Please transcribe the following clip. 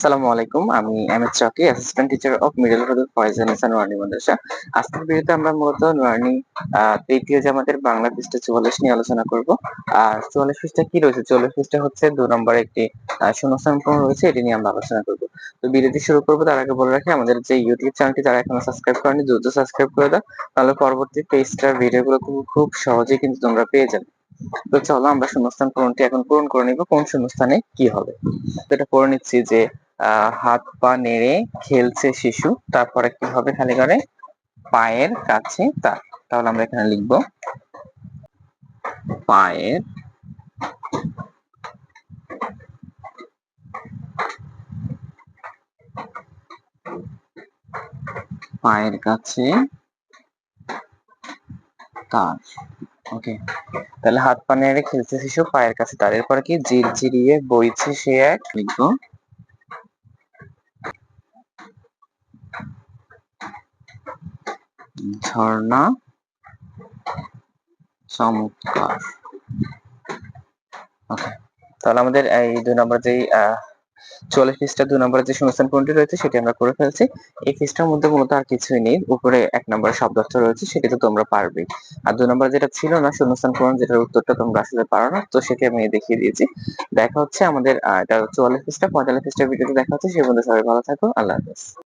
আসসালামু আলাইকুম। আমি M S Choki assistant teacher of middle হুদুদ Faizan Hasan Nurani মাদ্রাসা আজকের ভিডিওতে আমরা মূলত আহ, তৃতীয় জামাতের বাংলা পৃষ্ঠা চুয়াল্লিশ নিয়ে আলোচনা করব। আর চুয়াল্লিশ পৃষ্ঠা কি রয়েছে? চুয়াল্লিশ পৃষ্ঠা হচ্ছে দু নম্বর একটি শূন্যস্থান পূরণ রয়েছে এটি নিয়ে আমরা আলোচনা করব। তো ভিডিওটি শুরু করব তার আগে বলে রাখি আমাদের যে ইউটিউব চ্যানেলটি যারা এখনও সাবস্ক্রাইব করেনি দ্রুত সাবস্ক্রাইব করে দাও। তাহলে পরবর্তী পেজটার ভিডিওগুলো খুব খুব সহজেই কিন্তু তোমরা পেয়ে যাবে। তো চলো আমরা শূন্যস্থান পূরণটি এখন পূরণ করে নিব। কোন শূন্যস্থানে কি হবে? তো এটা পড়ে নিচ্ছি যে হাত পা নেড়ে খেলছে শিশু। তারপরে কি হবে খালি করে? পায়ের কাছে তার। তাহলে আমরা এখানে লিখব, পায়ের পায়ের কাছে তার। ওকে তাহলে হাত পা নেড়ে খেলছে শিশু, পায়ের কাছে তার। এরপরে কি? ঝিরঝিরিয়ে বইছে সে এক, লিখব ঝর্ণা, চমৎকার। তাহলে আমাদের এই দুই নম্বর পৃষ্ঠা দুই নম্বরের যে শূন্যস্থান রয়েছে সেটি আমরা করে ফেলছি। এই মধ্যে মূলত আর কিছুই নেই, উপরে এক নম্বরের রয়েছে, সেটি তো তোমরা পারবে আর দুই নম্বর যেটা ছিল না শূন্যস্থান পূরণ যেটার উত্তরটা তোমরা আসলে পারো না, তো সেটি আমি দেখিয়ে দিয়েছি। দেখা হচ্ছে আমাদের এটা চুয়াল্লিশ পৃষ্ঠা, পঁয়তাল্লিশ পৃষ্ঠার ভিডিওতে দেখা হচ্ছে, সে বন্ধু সবাই ভালো থাকো, আল্লাহ